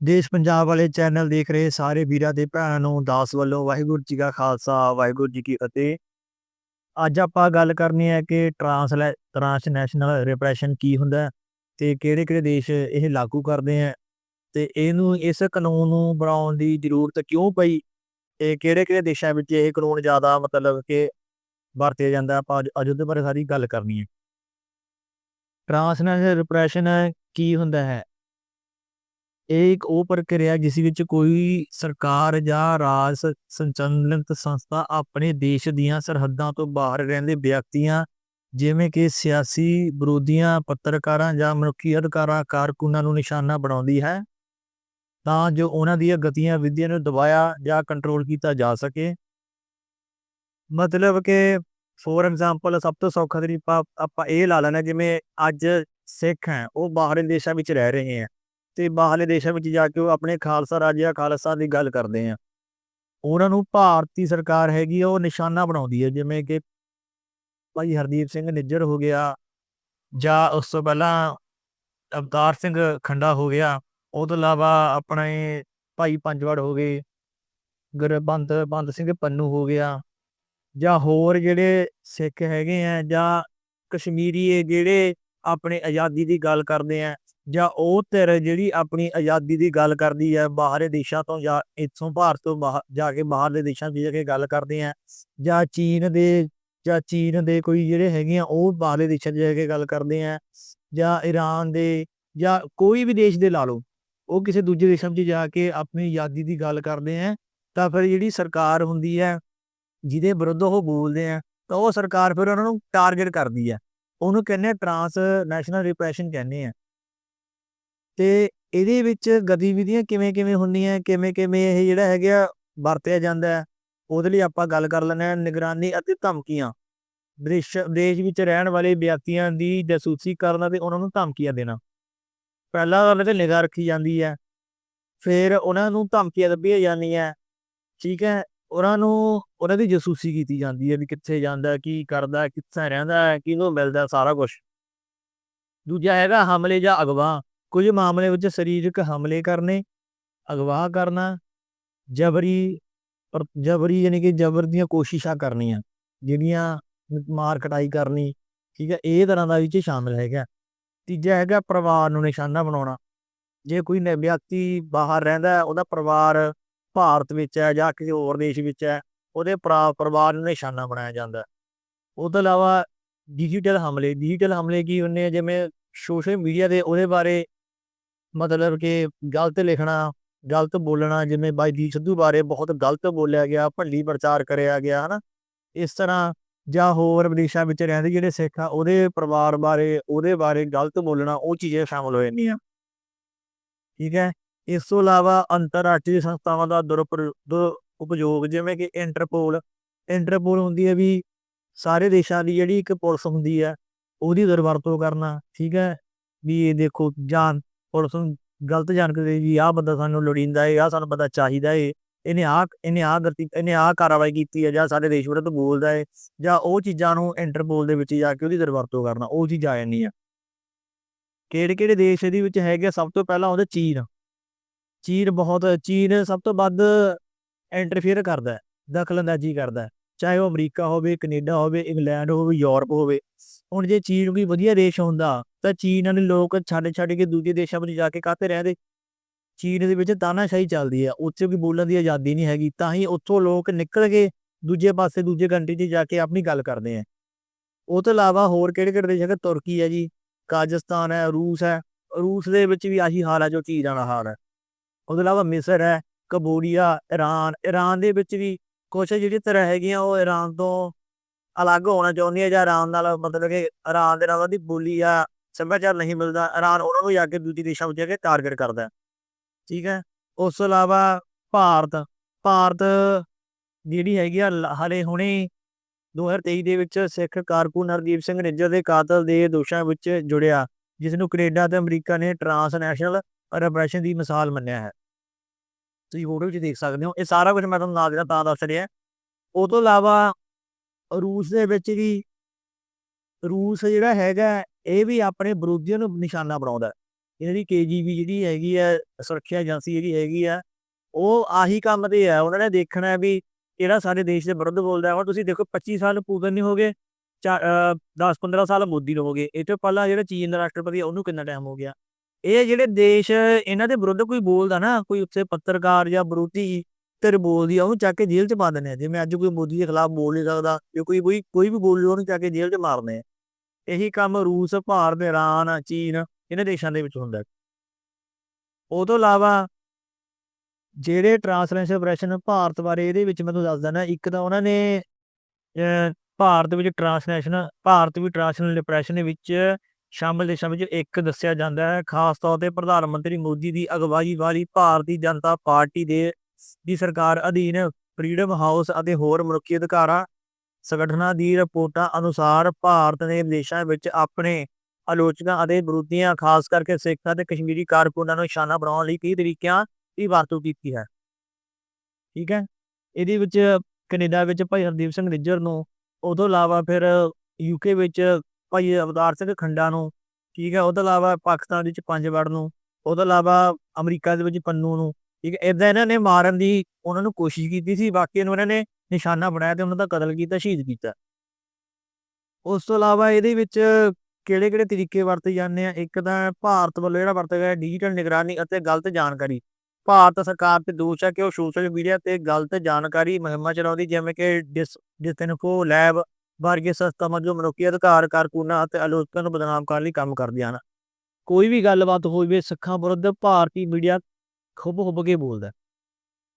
ਦੇਸ਼ ਪੰਜਾਬ ਵਾਲੇ ਚੈਨਲ ਦੇਖ ਰਹੇ ਸਾਰੇ ਵੀਰਾਂ ਤੇ ਭੈਣਾਂ ਨੂੰ ਦਾਸ ਵੱਲੋਂ ਵਾਹਿਗੁਰੂ ਜੀ ਕਾ ਖਾਲਸਾ, ਵਾਹਿਗੁਰੂ ਜੀ ਕੀ ਫਤਿਹ। ਅੱਜ ਆਪਾਂ ਗੱਲ ਕਰਨੀ ਹੈ ਕਿ ਟਰਾਂਸਲੈ, ਟਰਾਂਸਨੈਸ਼ਨਲ ਰਿਪਰੈਸ਼ਨ ਕੀ ਹੁੰਦਾ ਹੈ ਤੇ ਕਿਹੜੇ ਕਿਹੜੇ ਦੇਸ਼ ਇਹ ਲਾਗੂ ਕਰਦੇ ਆ ਤੇ ਇਹਨੂੰ, ਇਸ ਕਾਨੂੰਨ ਨੂੰ ਬਣਾਉਣ ਦੀ ਜ਼ਰੂਰਤ ਕਿਉਂ ਪਈ ਇਹ ਕਿਹੜੇ ਕਿਹੜੇ ਦੇਸ਼ਾਂ ਵਿੱਚ ਇਹ ਕਾਨੂੰਨ ਜ਼ਿਆਦਾ ਮਤਲਬ ਕਿ ਵਰਤਿਆ ਜਾਂਦਾ ਆਪਾਂ ਅੱਜ- ਅੱਜ ਉਹਦੇ ਬਾਰੇ ਸਾਰੀ ਗੱਲ ਕਰਨੀ ਹੈ। ਟਰਾਂਸਨੈਸ਼ਨਲ ਰਿਪਰੈਸ਼ਨ ਕੀ ਹੁੰਦਾ ਹੈ? ਇਹ ਇੱਕ ਉਹ ਪ੍ਰਕਿਰਿਆ ਜਿਸ ਵਿੱਚ ਕੋਈ ਸਰਕਾਰ ਜਾਂ ਰਾਜ ਸ- ਸੰਸਥਾ ਆਪਣੇ ਦੇਸ਼ ਦੀਆਂ ਸਰਹੱਦਾਂ ਤੋਂ ਬਾਹਰ ਰਹਿੰਦੇ ਵਿਅਕਤੀਆਂ, ਜਿਵੇਂ ਕਿ ਸਿਆਸੀ ਵਿਰੋਧੀਆਂ, ਪੱਤਰਕਾਰਾਂ ਜਾਂ ਮਨੁੱਖੀ ਅਧਿਕਾਰਾਂ, ਕਾਰਕੁਨਾਂ ਨੂੰ ਨਿਸ਼ਾਨਾ ਬਣਾਉਂਦੀ ਹੈ ਤਾਂ ਜੋ ਉਹਨਾਂ ਦੀਆਂ ਗਤੀਆਂ ਵਿਧੀਆਂ ਨੂੰ ਦਬਾਇਆ ਜਾਂ ਕੰਟਰੋਲ ਕੀਤਾ ਜਾ ਸਕੇ। ਮਤਲਬ ਕਿ ਫੋਰ ਐਗਜ਼ਾਮਪਲ ਸਭ ਤੋਂ ਸੌਖਾ ਤਰੀਕਾ ਆਪਾਂ ਇਹ ਲਾ ਲੈਣਾ ਜਿਵੇਂ ਅੱਜ ਸਿੱਖ ਹੈ, ਉਹ ਬਾਹਰਲੇ ਦੇਸ਼ਾਂ ਵਿੱਚ ਰਹਿ ਰਹੇ ਹੈ। ਤੇ ਬਾਹਰਲੇ ਦੇਸ਼ਾਂ ਵਿੱਚ ਜਾ ਕੇ ਉਹ ਆਪਣੇ ਖਾਲਸਾ ਰਾਜ ਖਾਲਸਾ ਦੀ ਗੱਲ ਕਰਦੇ ਆ। ਉਹਨਾਂ ਨੂੰ ਭਾਰਤੀ ਸਰਕਾਰ ਹੈਗੀ ਆ, ਉਹ ਨਿਸ਼ਾਨਾ ਬਣਾਉਂਦੀ ਹੈ ਜਿਵੇਂ ਕਿ ਭਾਈ ਹਰਦੀਪ ਸਿੰਘ ਨਿੱਜਰ ਹੋ ਗਿਆ ਜਾਂ ਉਸ ਤੋਂ ਪਹਿਲਾਂ ਅਵਤਾਰ ਸਿੰਘ ਖੰਡਾ ਹੋ ਗਿਆ, ਉਹ ਤੋਂ ਇਲਾਵਾ ਆਪਣੇ ਭਾਈ ਪੰਜਵੜ ਹੋ ਗਏ, ਗੁਰਬੰਦ, ਬੰਦ ਸਿੰਘ ਪੰਨੂ ਹੋ ਗਿਆ ਜਾਂ ਹੋਰ ਜਿਹੜੇ ਸਿੱਖ ਹੈਗੇ ਆ ਜਾਂ ਕਸ਼ਮੀਰੀ ਜਿਹੜੇ ਆਪਣੇ ਆਜ਼ਾਦੀ ਦੀ ਗੱਲ ਕਰਦੇ ਆ ਜਾਂ ਉਹ ਧਿਰ ਜਿਹੜੀ ਆਪਣੀ ਆਜ਼ਾਦੀ ਦੀ ਗੱਲ ਕਰਦੀ ਹੈ, ਬਾਹਰੇ ਦੇਸ਼ਾਂ ਤੋਂ ਜਾਂ ਇੱਥੋਂ ਭਾਰਤ ਤੋਂ ਬਾਹਰ ਜਾ ਕੇ ਬਾਹਰਲੇ ਦੇਸ਼ਾਂ 'ਚ ਜਾ ਕੇ ਗੱਲ ਕਰਦੇ ਆ, ਜਾਂ ਚੀਨ ਦੇ, ਜਾਂ ਚੀਨ ਦੇ ਕੋਈ ਜਿਹੜੇ ਹੈਗੇ ਆ, ਉਹ ਬਾਹਰਲੇ ਦੇਸ਼ਾਂ 'ਚ ਜਾ ਕੇ ਗੱਲ ਕਰਦੇ ਆ, ਜਾਂ ਈਰਾਨ ਦੇ, ਜਾਂ ਕੋਈ ਵੀ ਦੇਸ਼ ਦੇ ਲਾ ਲਓ, ਉਹ ਕਿਸੇ ਦੂਜੇ ਦੇਸ਼ਾਂ 'ਚ ਜਾ ਕੇ ਆਪਣੀ ਆਜ਼ਾਦੀ ਦੀ ਗੱਲ ਕਰਦੇ ਆ, ਤਾਂ ਫਿਰ ਜਿਹੜੀ ਸਰਕਾਰ ਹੁੰਦੀ ਹੈ, ਜਿਹਦੇ ਵਿਰੁੱਧ ਉਹ ਬੋਲਦੇ ਆ, ਤਾਂ ਉਹ ਸਰਕਾਰ ਫਿਰ ਉਹਨਾਂ ਨੂੰ ਟਾਰਗੇਟ ਕਰਦੀ ਹੈ। ਉਹਨੂੰ ਕਹਿੰਦੇ ਆ ਟਰਾਂਸ ਨੈਸ਼ਨਲ ਰਿਪਰੈਸ਼ਨ ਕਹਿੰਦੇ ਆ। ਤੇ ਇਹਦੇ ਵਿੱਚ ਗਤੀਵਿਧੀਆਂ ਕਿਵੇਂ ਕਿਵੇਂ ਹੁੰਦੀਆਂ, ਕਿਵੇਂ ਕਿਵੇਂ ਇਹ ਜਿਹੜਾ ਹੈਗਾ ਵਰਤਿਆ ਜਾਂਦਾ ਉਹਦੇ ਲਈ ਆਪਾਂ ਗੱਲ ਕਰ ਲੈਂਦੇ ਹਾਂ ਨਿਗਰਾਨੀ ਅਤੇ ਧਮਕੀਆਂ। ਦੇਸ਼ ਦੇਸ਼ ਵਿੱਚ ਰਹਿਣ ਵਾਲੇ ਵਿਅਕਤੀਆਂ ਦੀ ਜਾਸੂਸੀ ਕਰਨਾ ਤੇ ਉਹਨਾਂ ਨੂੰ ਧਮਕੀਆਂ ਦੇਣਾ। ਪਹਿਲਾਂ ਉਹਨਾਂ ਤੇ ਨਿਗਾਹ ਰੱਖੀ ਜਾਂਦੀ ਹੈ, ਫਿਰ ਉਹਨਾਂ ਨੂੰ ਧਮਕੀਆਂ ਦਿੱਤੀਆਂ ਜਾਂਦੀਆਂ, ਠੀਕ ਹੈ, ਉਹਨਾਂ ਨੂੰ, ਉਹਨਾਂ ਦੀ ਜਾਸੂਸੀ ਕੀਤੀ ਜਾਂਦੀ ਹੈ ਵੀ ਕਿੱਥੇ ਜਾਂਦਾ, ਕੀ ਕਰਦਾ, ਕਿੱਥੇ ਰਹਿੰਦਾ, ਕਿਹਨੂੰ ਮਿਲਦਾ, ਸਾਰਾ ਕੁਝ ਦੂਜਾ ਹੈਗਾ ਹਮਲੇ ਜਾਂ ਅਗਵਾ। ਕੁਝ ਮਾਮਲੇ ਵਿੱਚ ਸਰੀਰਕ ਹਮਲੇ ਕਰਨੇ ਅਗਵਾ ਕਰਨਾ, ਜਬਰੀ ਪਰ ਜਬਰੀ ਯਾਨੀ ਕਿ ਜ਼ਬਰ ਦੀਆਂ ਕੋਸ਼ਿਸ਼ਾਂ ਕਰਨੀਆਂ, ਜਿਹੜੀਆਂ ਮਾਰ ਕਟਾਈ ਕਰਨੀ, ਠੀਕ ਹੈ, ਇਹ ਤਰ੍ਹਾਂ ਦਾ ਵਿੱਚ ਸ਼ਾਮਿਲ ਹੈਗਾ। ਤੀਜਾ ਹੈਗਾ ਪਰਿਵਾਰ ਨੂੰ ਨਿਸ਼ਾਨਾ ਬਣਾਉਣਾ। ਜੇ ਕੋਈ ਨ- ਵਿਅਕਤੀ ਬਾਹਰ ਰਹਿੰਦਾ ਉਹਦਾ ਪਰਿਵਾਰ ਭਾਰਤ ਵਿੱਚ ਹੈ ਜਾਂ ਕਿਸੇ ਹੋਰ ਦੇਸ਼ ਵਿੱਚ ਹੈ, ਉਹਦੇ ਪਰਿਵਾਰ ਨੂੰ ਨਿਸ਼ਾਨਾ ਬਣਾਇਆ ਜਾਂਦਾ ਉਹ ਤੋਂ ਇਲਾਵਾ ਡਿਜੀਟਲ ਹਮਲੇ ਡਿਜੀਟਲ ਹਮਲੇ ਕੀ ਹੁੰਦੇ ਆ? ਜਿਵੇਂ ਸੋਸ਼ਲ ਮੀਡੀਆ ਦੇ ਉਹਦੇ ਬਾਰੇ ਮਤਲਬ ਕਿ ਗਲਤ ਲਿਖਣਾ, ਗਲਤ ਬੋਲਣਾ, ਜਿਵੇਂ ਬਾਈ ਦੀ ਸਿੱਧੂ ਬਾਰੇ ਬਹੁਤ ਗਲਤ ਬੋਲਿਆ ਗਿਆ, ਭੱਲੀ ਪ੍ਰਚਾਰ ਕਰਿਆ ਗਿਆ, ਹਨਾ? ਇਸ ਤਰ੍ਹਾਂ ਜਾਂ ਹੋਰ ਵਿਦੇਸ਼ਾਂ ਵਿੱਚ ਰਹਿੰਦੇ ਜਿਹੜੇ ਸਿੱਖ ਆ, ਉਹਦੇ ਪਰਿਵਾਰ ਬਾਰੇ, ਉਹਦੇ ਬਾਰੇ ਗਲਤ ਬੋਲਣਾ, ਉਹ ਚੀਜ਼ਾਂ ਸ਼ਾਮਲ ਹੋ ਜਾਂਦੀਆਂ। ਠੀਕ ਹੈ? ਇਸ ਤੋਂ ਇਲਾਵਾ ਅੰਤਰਰਾਸ਼ਟਰੀ ਸੰਸਥਾਵਾਂ ਦਾ ਦੁਰਪ੍ਰ- ਦੁ ਉਪਯੋਗ ਜਿਵੇਂ ਕਿ ਇੰਟਰਪੋਲ ਇੰਟਰਪੋਲ ਹੁੰਦੀ ਹੈ ਵੀ ਸਾਰੇ ਦੇਸ਼ਾਂ ਦੀ ਜਿਹੜੀ ਇੱਕ ਪੁਲਿਸ ਹੁੰਦੀ ਹੈ, ਉਹਦੀ ਦੁਰਵਰਤੋਂ ਕਰਨਾ, ਠੀਕ ਹੈ? ਵੀ ਇਹ ਦੇਖੋ ਜਾਂ ਪੁਲਿਸ ਨੂੰ ਗਲਤ ਜਾਣਕਾਰੀ ਵੀ ਆਹ ਬੰਦਾ ਸਾਨੂੰ ਲੋੜੀਂਦਾ ਹੈ ਆਹ ਸਾਨੂੰ ਬੰਦਾ ਚਾਹੀਦਾ ਹੈ ਇਹਨੇ ਆਹ ਇਹਨੇ ਆਹ ਗਲਤੀ, ਇਹਨੇ ਆਹ ਕਾਰਵਾਈ ਕੀਤੀ ਹੈ ਜਾਂ ਸਾਡੇ ਦੇਸ਼ ਵਿਰੁੱਧ ਬੋਲਦਾ ਹੈ ਜਾਂ ਉਹ ਚੀਜ਼ਾਂ ਨੂੰ ਇੰਟਰਪੋਲ ਦੇ ਵਿੱਚ ਜਾ ਕੇ ਉਹਦੀ ਦਰਵਰਤੋਂ ਕਰਨਾ, ਉਹ ਚੀਜ਼ ਆ ਜਾਂਦੀ ਆ। ਕਿਹੜੇ ਕਿਹੜੇ ਦੇਸ਼ ਇਹਦੇ ਵਿੱਚ ਹੈਗੇ ਆ? ਸਭ ਤੋਂ ਪਹਿਲਾਂ ਉਹਦਾ ਚੀਨ। ਚੀਨ ਬਹੁਤ, ਚੀਨ ਸਭ ਤੋਂ ਵੱਧ ਇੰਟਰਫੇਅਰ ਕਰਦਾ ਹੈ ਦਖਲਅੰਦਾਜ਼ੀ ਕਰਦਾ ਹੈ। ਚਾਹੇ ਉਹ ਅਮਰੀਕਾ ਹੋਵੇ, ਕੈਨੇਡਾ ਹੋਵੇ, ਇੰਗਲੈਂਡ ਹੋਵੇ, ਯੂਰਪ ਹੋਵੇ, ਹੁਣ ਜੇ ਚੀਨ ਕੋਈ ਵਧੀਆ ਦੇਸ਼ ਹੁੰਦਾ, ਤਾਂ ਚੀਨ ਵਾਲੇ ਲੋਕ ਛੱਡ ਛੱਡ ਕੇ ਦੂਜੇ ਦੇਸ਼ਾਂ ਵਿੱਚ ਜਾ ਕੇ ਕਾਹਤੇ ਰਹਿੰਦੇ? ਚੀਨ ਦੇ ਵਿੱਚ ਤਾਨਾਸ਼ਾਹੀ ਚੱਲਦੀ ਹੈ, ਉੱਥੇ ਵੀ ਬੋਲਣ ਦੀ ਆਜ਼ਾਦੀ ਨਹੀਂ ਹੈਗੀ, ਤਾਂ ਹੀ ਉੱਥੋਂ ਲੋਕ ਨਿਕਲ ਕੇ ਦੂਜੇ ਪਾਸੇ, ਦੂਜੇ ਕੰਟਰੀ 'ਚ ਜਾ ਕੇ ਆਪਣੀ ਗੱਲ ਕਰਦੇ ਆ ਉਹ ਤੋਂ ਇਲਾਵਾ ਹੋਰ ਕਿਹੜੇ ਕਿਹੜੇ ਦੇਸ਼ ਹੈਗੇ? ਤੁਰਕੀ ਹੈ ਜੀ, ਕਾਜ਼ਖਸਤਾਨ ਹੈ, ਰੂਸ ਹੈ, ਰੂਸ ਦੇ ਵਿੱਚ ਵੀ ਆਹੀ ਹਾਲ ਹੈ ਜੋ ਚੀਨ ਵਾਲਾ ਹਾਲ ਹੈ। ਉਹਦੇ ਇਲਾਵਾ ਮਿਸਰ ਹੈ, ਕੰਬੋਡੀਆ ਈਰਾਨ ਈਰਾਨ ਦੇ ਵਿੱਚ ਵੀ ਕੁਛ ਜਿਹੜੀ ਤਰ੍ਹਾਂ ਹੈਗੀਆਂ, ਉਹ ਈਰਾਨ ਤੋਂ ਅਲੱਗ ਹੋਣਾ ਚਾਹੁੰਦੀਆਂ ਜਾਂ ਈਰਾਨ ਨਾਲ ਮਤਲਬ ਕਿ ਈਰਾਨ ਦੇ ਨਾਲ ਉਹਦੀ ਬੋਲੀ ਜਾਂ ਸੱਭਿਆਚਾਰ ਨਹੀਂ ਮਿਲਦਾ ਈਰਾਨ ਉਹਨਾਂ ਨੂੰ ਜਾ ਕੇ ਦੂਜੀ ਦੇਸ਼ਾਂ ਵਿੱਚ ਜਾ ਕੇ ਟਾਰਗੇਟ ਕਰਦਾ। ਠੀਕ ਹੈ? ਉਸ ਤੋਂ ਇਲਾਵਾ ਭਾਰਤ ਭਾਰਤ ਜਿਹੜੀ ਹੈਗੀ ਆ, ਲ- ਹਾਲੇ ਹੁਣੇ 2023 ਦੇ ਵਿੱਚ ਸਿੱਖ ਕਾਰਕੁਨ ਹਰਦੀਪ ਸਿੰਘ ਨਿੱਜਰ ਦੇ ਕਾਤਲ ਦੇ ਦੋਸ਼ਾਂ ਵਿੱਚ ਜੁੜਿਆ ਜਿਸ ਨੂੰ ਕੈਨੇਡਾ ਤੇ ਅਮਰੀਕਾ ਨੇ ਟਰਾਂਸਨੈਸ਼ਨਲ ਰਿਪਰੈਸ਼ਨ ਦੀ ਮਿਸਾਲ ਮੰਨਿਆ ਹੈ। ਤੁਸੀਂ ਫੋਟੋ ਵਿੱਚ ਦੇਖ ਸਕਦੇ ਹੋ। ਇਹ ਸਾਰਾ ਕੁਝ ਮੈਂ ਤੁਹਾਨੂੰ ਨਾਲ ਦੀ ਤਾਂ ਦੱਸ ਰਿਹਾ। ਉਹ ਤੋਂ ਇਲਾਵਾ ਰੂਸ ਦੇ ਵਿੱਚ ਵੀ ਰੂਸ ਜਿਹੜਾ ਹੈਗਾ, ਇਹ ਵੀ ਆਪਣੇ ਵਿਰੋਧੀਆਂ ਨੂੰ ਨਿਸ਼ਾਨਾ ਬਣਾਉਂਦਾ ਇਹਨਾਂ ਦੀ ਕੇਜੀਬੀ ਜਿਹੜੀ ਹੈਗੀ ਆ ਸੁਰੱਖਿਆ ਏਜੰਸੀ ਜਿਹੜੀ ਹੈਗੀ ਆ ਉਹ ਆਹੀ ਕੰਮ ਤੇ ਆ ਉਹਨਾਂ ਨੇ ਦੇਖਣਾ ਵੀ ਕਿਹੜਾ ਸਾਡੇ ਦੇਸ਼ ਦੇ ਵਿਰੁੱਧ ਬੋਲਦਾ ਹੈ। ਹੁਣ ਤੁਸੀਂ ਦੇਖੋ 25 ਸਾਲ ਪੂਤਨ ਨਹੀਂ ਹੋ ਗਏ 10-15 ਸਾਲ ਮੋਦੀ ਨੂੰ ਹੋ ਗਏ ਇਹ ਤੋਂ ਪਹਿਲਾਂ ਜਿਹੜਾ ਚੀਨ ਦਾ ਰਾਸ਼ਟਰਪਤੀ ਆ ਉਹਨੂੰ ਕਿੰਨਾ ਟਾਈਮ ਹੋ ਗਿਆ? ਇਹ ਜਿਹੜੇ ਦੇਸ਼ ਇਹਨਾਂ ਦੇ ਵਿਰੁੱਧ ਕੋਈ ਬੋਲਦਾ ਨਾ, ਕੋਈ ਉੱਥੇ ਪੱਤਰਕਾਰ ਜਾਂ ਵਿਰੋਧੀ ਧਿਰ ਬੋਲਦੀ ਆ, ਉਹਨੂੰ ਚੱਕ ਕੇ ਜੇਲ੍ਹ 'ਚ ਪਾ ਦਿੰਦੇ ਆ। ਜਿਵੇਂ ਅੱਜ ਕੋਈ ਮੋਦੀ ਦੇ ਖਿਲਾਫ ਬੋਲ ਨਹੀਂ ਸਕਦਾ, ਜੇ ਕੋਈ ਕੋਈ ਕੋਈ ਵੀ ਬੋਲ ਉਹਨੂੰ ਚੱਕ ਕੇ ਜੇਲ੍ਹ 'ਚ ਮਾਰਦੇ ਆ। ਇਹੀ ਕੰਮ ਰੂਸ, ਭਾਰਤ, ਇਰਾਨ, ਚੀਨ ਇਹਨਾਂ ਦੇਸ਼ਾਂ ਦੇ ਵਿੱਚ ਹੁੰਦਾ ਉਹ ਤੋਂ ਇਲਾਵਾ ਜਿਹੜੇ ਟ੍ਰਾਂਸਲੇਸ਼ਨ ਆਪਰੇਸ਼ਨ ਭਾਰਤ ਬਾਰੇ ਇਹਦੇ ਵਿੱਚ ਮੈਂ ਤੁਹਾਨੂੰ ਦੱਸ ਦਿੰਦਾ ਇੱਕ ਤਾਂ ਉਹਨਾਂ ਨੇ ਭਾਰਤ ਵਿੱਚ ਟ੍ਰਾਂਸਲੇਸ਼ਨ, ਭਾਰਤ ਵੀ ਟ੍ਰਾਂਸਲੇਸ਼ਨ ਡਿਪਰੈਸ਼ਨ ਵਿੱਚ ਸ਼ਾਮਲ ਦੇਸ਼ਾਂ ਵਿੱਚ ਇੱਕ ਦੱਸਿਆ ਜਾਂਦਾ ਹੈ, ਖਾਸ ਤੌਰ ਤੇ ਪ੍ਰਧਾਨ ਮੰਤਰੀ ਮੋਦੀ ਦੀ ਅਗਵਾਈ ਵਾਲੀ ਭਾਰਤੀ ਜਨਤਾ ਪਾਰਟੀ ਦੇ ਦੀ ਸਰਕਾਰ ਅਧੀਨ ਫਰੀडम ਹਾਊਸ ਅਤੇ ਹੋਰ ਮਨੁੱਖੀ ਅਧਿਕਾਰਾਂ ਸੰਗਠਨਾਂ ਦੀ ਰਿਪੋਰਟਾਂ ਅਨੁਸਾਰ ਭਾਰਤ ਨੇ ਵਿਦੇਸ਼ਾਂ ਵਿੱਚ ਆਪਣੇ ਆਲੋਚਕਾਂ ਅਤੇ ਵਿਰੋਧੀਆਂ, ਖਾਸ ਕਰਕੇ ਸਿੱਖਾਂ ਤੇ ਕਸ਼ਮੀਰੀ ਕਾਰਕੁਨਾਂ ਨੂੰ ਨਿਸ਼ਾਨਾ ਬਣਾਉਣ ਲਈ ਕਈ ਤਰੀਕਿਆਂ ਦੀ ਵਰਤੋਂ ਕੀਤੀ ਹੈ। ਠੀਕ ਹੈ? ਇਹਦੇ ਵਿੱਚ ਕੈਨੇਡਾ ਵਿੱਚ ਭਾਈ ਹਰਦੀਪ ਸਿੰਘ ਨਿੱਜਰ ਨੂੰ, ਉਹ ਤੋਂ ਇਲਾਵਾ ਫਿਰ ਯੂਕੇ ਵਿੱਚ ਭਾਈ ਅਵਤਾਰ ਸਿੰਘ ਖੰਡਾ ਨੂੰ, ਠੀਕ ਹੈ, ਉਹ ਤੋਂ ਇਲਾਵਾ ਪਾਕਿਸਤਾਨ ਵਿੱਚ ਪੰਜ ਵੜ ਨੂੰ, ਉਹ ਤੋਂ ਇਲਾਵਾ ਅਮਰੀਕਾ ਦੇ ਵਿੱਚ ਪੰਨੂ ਨੂੰ, ਠੀਕ ਹੈ ਇਦਾਂ ਇਹਨਾਂ ਨੇ ਮਾਰਨ ਦੀ ਉਹਨਾਂ ਨੂੰ ਕੋਸ਼ਿਸ਼ ਕੀਤੀ ਸੀ, ਬਾਕੀ ਨੂੰ ਇਹਨਾਂ ਨੇ ਨਿਸ਼ਾਨਾ ਬਣਾਇਆ ਤੇ ਉਹਨਾਂ ਦਾ ਕਤਲ ਕੀਤਾ, ਸ਼ਹੀਦ ਕੀਤਾ। ਉਸ ਤੋਂ ਇਲਾਵਾ ਇਹਦੇ ਵਿੱਚ ਕਿਹੜੇ ਕਿਹੜੇ ਤਰੀਕੇ ਵਰਤੇ ਜਾਂਦੇ ਆ? ਇੱਕ ਤਾਂ ਭਾਰਤ ਵੱਲੋਂ ਜਿਹੜਾ ਵਰਤਿਆ ਗਿਆ ਡਿਜੀਟਲ ਨਿਗਰਾਨੀ ਅਤੇ ਗਲਤ ਜਾਣਕਾਰੀ। ਭਾਰਤ ਸਰਕਾਰ ਤੇ ਦੋਸ਼ ਹੈ ਕਿ ਉਹ ਸੋਸ਼ਲ ਮੀਡੀਆ ਤੇ ਗਲਤ ਜਾਣਕਾਰੀ ਮੁਹਿੰਮਾਂ ਚਲਾਉਂਦੀ, ਜਿਵੇਂ ਕਿ ਡਿਸ ਡਿਸਇਨਫੋ ਲੈਬ ਵਰਗੇ ਸੰਸਥਾਵਾਂ ਜੋ ਮਨੁੱਖੀ ਅਧਿਕਾਰ, ਕਾਰਕੁਨਾਂ ਅਤੇ ਆਲੋਚਕਾਂ ਨੂੰ ਬਦਨਾਮ ਕਰਨ ਲਈ ਕੰਮ ਕਰਦੀਆਂ ਹਨ। ਕੋਈ ਵੀ ਗੱਲਬਾਤ ਹੋਵੇ, ਸਿੱਖਾਂ ਵਿਰੁੱਧ ਭਾਰਤੀ ਮੀਡੀਆ ਖੁੱਬ ਖੁੱਬ ਕੇ ਬੋਲਦਾ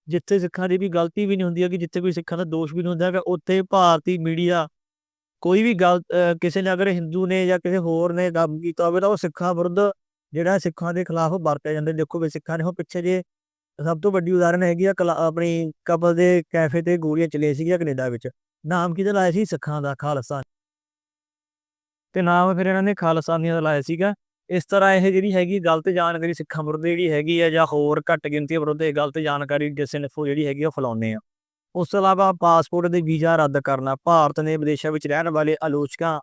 ਜਿੱਥੇ ਸਿੱਖਾਂ ਦੀ ਵੀ ਗਲਤੀ ਵੀ ਨਹੀਂ ਹੁੰਦੀ ਹੈ ਕਿ ਜਿੱਥੇ ਕੋਈ ਸਿੱਖਾਂ ਦਾ ਦੋਸ਼ ਵੀ ਨਹੀਂ ਹੁੰਦਾ ਹੈਗਾ ਉੱਥੇ ਭਾਰਤੀ ਮੀਡੀਆ ਕੋਈ ਵੀ ਗੱਲ ਕਿਸੇ ਨੇ ਅਗਰ ਹਿੰਦੂ ਨੇ ਜਾਂ ਕਿਸੇ ਹੋਰ ਨੇ ਕੰਮ ਕੀਤਾ ਹੋਵੇ, ਤਾਂ ਉਹ ਸਿੱਖਾਂ ਵਿਰੁੱਧ ਜਿਹੜਾ ਸਿੱਖਾਂ ਦੇ ਖਿਲਾਫ ਵਰਤਿਆ ਜਾਂਦਾ ਦੇਖੋ ਵੀ ਸਿੱਖਾਂ ਨੇ ਉਹ ਪਿੱਛੇ ਜੇ ਸਭ ਤੋਂ ਵੱਡੀ ਉਦਾਹਰਨ ਹੈਗੀ ਆ, ਕਲਾ- ਆਪਣੀ ਕਪਲ ਦੇ ਕੈਫੇ ਤੇ ਗੋਲੀਆਂ ਚਲੀਆਂ ਸੀਗੀਆਂ ਕੈਨੇਡਾ ਵਿੱਚ। ਨਾਮ ਕਿਹਦਾ ਲਾਇਆ ਸੀ? ਸਿੱਖਾਂ ਦਾ, ਖਾਲਸਾ। ਤੇ ਨਾਮ ਫਿਰ ਇਹਨਾਂ ਨੇ ਖਾਲਸਾਨੀਆਂ ਦਾ ਲਾਇਆ ਸੀਗਾ। ਇਸ ਤਰ੍ਹਾਂ ਇਹ ਜਿਹੜੀ ਹੈਗੀ ਗਲਤ ਜਾਣਕਾਰੀ ਸਿੱਖਾਂ ਵਿਰੁੱਧ ਜਿਹੜੀ ਹੈਗੀ ਆ ਜਾਂ ਹੋਰ ਘੱਟ ਗਿਣਤੀ ਵਿਰੁੱਧ ਇਹ ਗਲਤ ਜਾਣਕਾਰੀ ਡਿਸਇਨਫੋ ਜਿਹੜੀ ਹੈਗੀ ਉਹ ਫੈਲਾਉਂਦੇ ਆ। ਉਸ ਤੋਂ ਇਲਾਵਾ ਪਾਸਪੋਰਟ ਦੇ ਵੀਜ਼ਾ ਰੱਦ ਕਰਨਾ, ਭਾਰਤ ਨੇ ਵਿਦੇਸ਼ਾਂ ਵਿੱਚ ਰਹਿਣ ਵਾਲੇ ਆਲੋਚਕਾਂ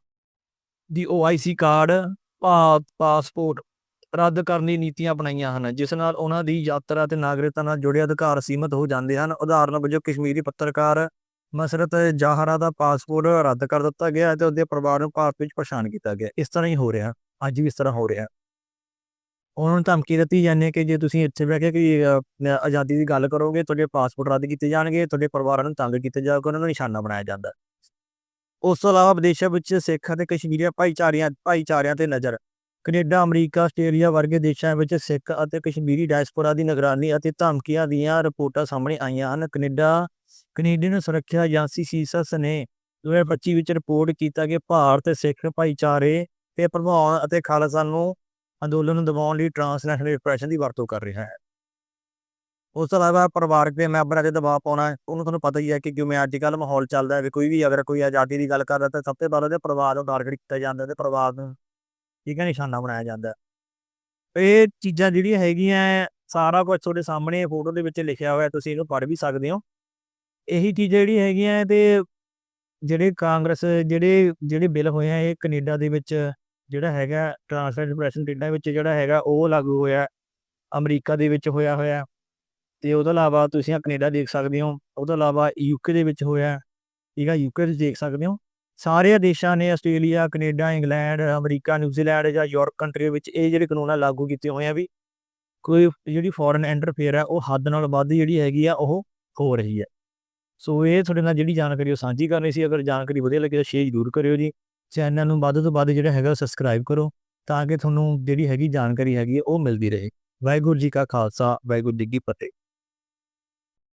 ਦੀ OIC ਕਾਰਡ ਭਾਰਤ ਪਾਸਪੋਰਟ ਰੱਦ ਕਰਨ ਦੀ ਨੀਤੀਆਂ ਅਪਣਾਈਆਂ ਹਨ, ਜਿਸ ਨਾਲ ਉਹਨਾਂ ਦੀ ਯਾਤਰਾ ਤੇ ਨਾਗਰਿਕਤਾ ਨਾਲ ਜੁੜੇ ਅਧਿਕਾਰ ਸੀਮਤ ਹੋ ਜਾਂਦੇ ਹਨ। ਉਦਾਹਰਨ ਵਜੋਂ ਕਸ਼ਮੀਰੀ ਪੱਤਰਕਾਰ ਮਸਰਤ ਜਾਹਰਾ ਦਾ ਪਾਸਪੋਰਟ ਰੱਦ ਕਰ ਦਿੱਤਾ ਗਿਆ ਤੇ ਉਹਦੇ ਪਰਿਵਾਰ ਨੂੰ ਭਾਰਤ ਵਿੱਚ ਪਛਾਣ ਕੀਤਾ ਗਿਆ। ਇਸ ਤਰ੍ਹਾਂ ਹੀ ਹੋ ਰਿਹਾ। ਅੱਜ ਵੀ ਇਸ ਤਰ੍ਹਾਂ ਹੋ ਰਿਹਾ। ਉਹਨਾਂ ਨੂੰ ਧਮਕੀ ਦਿੱਤੀ ਜਾਂਦੀ ਹੈ ਕਿ ਜੇ ਤੁਸੀਂ ਇੱਥੇ ਬਹਿ ਕੇ ਕਿ ਆਜ਼ਾਦੀ ਦੀ ਗੱਲ ਕਰੋਗੇ, ਤੁਹਾਡੇ ਪਾਸਪੋਰਟ ਰੱਦ ਕੀਤੇ ਜਾਣਗੇ, ਤੁਹਾਡੇ ਪਰਿਵਾਰਾਂ ਨੂੰ ਤੰਗ ਕੀਤਾ ਜਾਊਗਾ, ਉਹਨਾਂ ਨੂੰ ਨਿਸ਼ਾਨਾ ਬਣਾਇਆ ਜਾਂਦਾ। ਉਸ ਤੋਂ ਇਲਾਵਾ ਵਿਦੇਸ਼ਾਂ ਵਿੱਚ ਸਿੱਖ ਅਤੇ ਕਸ਼ਮੀਰੀ ਭਾਈਚਾਰਿਆਂ ਭਾਈਚਾਰਿਆਂ ਤੇ ਨਜ਼ਰ। ਕੈਨੇਡਾ, ਅਮਰੀਕਾ, ਆਸਟ੍ਰੇਲੀਆ ਵਰਗੇ ਦੇਸ਼ਾਂ ਵਿੱਚ ਸਿੱਖ ਅਤੇ ਕਸ਼ਮੀਰੀ ਡਾਇਸਪੋਰਾ ਦੀ ਨਿਗਰਾਨੀ ਅਤੇ ਧਮਕੀਆਂ ਦੀਆਂ ਰਿਪੋਰਟਾਂ ਸਾਹਮਣੇ ਆਈਆਂ ਹਨ। ਕੈਨੇਡਾ ਕੈਨੇਡੀਅਨ ਸੁਰੱਖਿਆ ਏਜੰਸੀ ਸੀਸਸ ਨੇ 2025 ਵਿੱਚ ਰਿਪੋਰਟ ਕੀਤਾ ਕਿ ਭਾਰਤ ਸਿੱਖ ਭਾਈਚਾਰੇ ਤੇ ਪ੍ਰਭਾਵ ਅਤੇ ਖਾਲਸਾ ਨੂੰ ਅੰਦੋਲਨ ਨੂੰ ਦਬਾਉਣ ਲਈ ਟ੍ਰਾਂਸਨੈਸ਼ਨਲ ਰਿਪਰੈਸ਼ਨ ਦੀ ਵਰਤੋਂ ਕਰ ਰਿਹਾ ਹੈ। ਉਸ ਤੋਂ ਇਲਾਵਾ ਪਰਿਵਾਰਕ ਦੇ ਮੈਂਬਰਾਂ ਤੇ ਦਬਾਅ ਪਾਉਣਾ, ਉਹਨੂੰ ਤੁਹਾਨੂੰ ਪਤਾ ਹੀ ਹੈ ਕਿ ਕਿਵੇਂ ਅੱਜ ਕੱਲ੍ਹ ਮਾਹੌਲ ਚੱਲਦਾ ਹੈ ਵੀ ਕੋਈ ਵੀ ਅਗਰ ਕੋਈ ਆਜ਼ਾਦੀ ਦੀ ਗੱਲ ਕਰਦਾ ਤਾਂ ਸਭ ਤੋਂ ਪਹਿਲਾਂ ਉਹਦੇ ਪਰਿਵਾਰ ਨੂੰ ਟਾਰਗੇਟ ਕੀਤਾ ਜਾਂਦਾ ਤੇ ਪਰਿਵਾਰ ਨੂੰ ਠੀਕ ਹੈ, ਨਿਸ਼ਾਨਾ ਬਣਾਇਆ ਜਾਂਦਾ ਇਹ ਚੀਜ਼ਾਂ ਜਿਹੜੀਆਂ ਹੈਗੀਆਂ, ਸਾਰਾ ਕੁਝ ਤੁਹਾਡੇ ਸਾਹਮਣੇ ਫੋਟੋ ਦੇ ਵਿੱਚ ਲਿਖਿਆ ਹੋਇਆ, ਤੁਸੀਂ ਇਹਨੂੰ ਪੜ੍ਹ ਵੀ ਸਕਦੇ ਹੋ। ਇਹੀ ਚੀਜ਼ਾਂ ਜਿਹੜੀਆਂ ਹੈਗੀਆਂ ਹੈ ਤੇ ਜਿਹੜੇ ਕਾਂਗਰਸ, ਜਿਹੜੇ ਜਿਹੜੇ ਬਿੱਲ ਹੋਏ ਆ, ਇਹ ਕੈਨੇਡਾ ਦੇ ਵਿੱਚ ਜਿਹੜਾ ਹੈਗਾ ਟ੍ਰਾਂਸਫਰ ਡਿਪਰੈਸ਼ਨ ਕੈਨੇਡਾ ਵਿੱਚ ਜਿਹੜਾ ਹੈਗਾ ਉਹ ਲਾਗੂ ਹੋਇਆ, ਅਮਰੀਕਾ ਦੇ ਵਿੱਚ ਹੋਇਆ ਹੋਇਆ ਤੇ ਉਹਦੇ ਇਲਾਵਾ ਤੁਸੀਂ ਆ ਕੈਨੇਡਾ ਦੇਖ ਸਕਦੇ ਹੋ ਉਹਦੇ ਇਲਾਵਾ ਯੂਕੇ ਦੇ ਵਿੱਚ ਹੋਇਆ, ਠੀਕ ਆ ਯੂਕੇ ਵਿੱਚ ਦੇਖ ਸਕਦੇ ਹੋ ਸਾਰੇ ਦੇਸ਼ਾਂ ਨੇ Australia, Canada, England, America New Zealand ਜਾਂ ਯੂਰਪ ਕੰਟਰੀ ਵਿੱਚ ਇਹ ਜਿਹੜੇ ਕਾਨੂੰਨ ਆ ਲਾਗੂ ਕੀਤੇ ਹੋਏ ਆ ਵੀ ਕੋਈ ਜਿਹੜੀ ਫੋਰਨ ਇੰਟਰਫੇਅਰ ਹੈ ਉਹ ਹੱਦ ਨਾਲ ਵੱਧ ਜਿਹੜੀ ਹੈਗੀ ਆ, ਉਹ ਹੋ ਰਹੀ ਹੈ ਸੋ ਇਹ ਤੁਹਾਡੇ ਨਾਲ ਜਿਹੜੀ ਜਾਣਕਾਰੀ ਉਹ ਸਾਂਝੀ ਕਰਨੀ ਸੀ। ਅਗਰ ਜਾਣਕਾਰੀ ਵਧੀਆ ਲੱਗੇ ਤਾਂ ਸ਼ੇਅਰ ਜ਼ਰੂਰ ਕਰਿਓ ਜੀ। ਚੈਨਲ ਨੂੰ ਵੱਧ ਤੋਂ ਵੱਧ ਜਿਹੜਾ ਹੈਗਾ ਸਬਸਕ੍ਰਾਈਬ ਕਰੋ ਤਾਂ ਕਿ ਤੁਹਾਨੂੰ ਜਿਹੜੀ ਹੈਗੀ ਜਾਣਕਾਰੀ ਹੈਗੀ ਆ ਉਹ ਮਿਲਦੀ ਰਹੇ। ਵਾਹਿਗੁਰੂ ਜੀ ਕਾ ਖਾਲਸਾ, ਵਾਹਿਗੁਰੂ ਜੀ ਕੀ ਫਤਿਹ।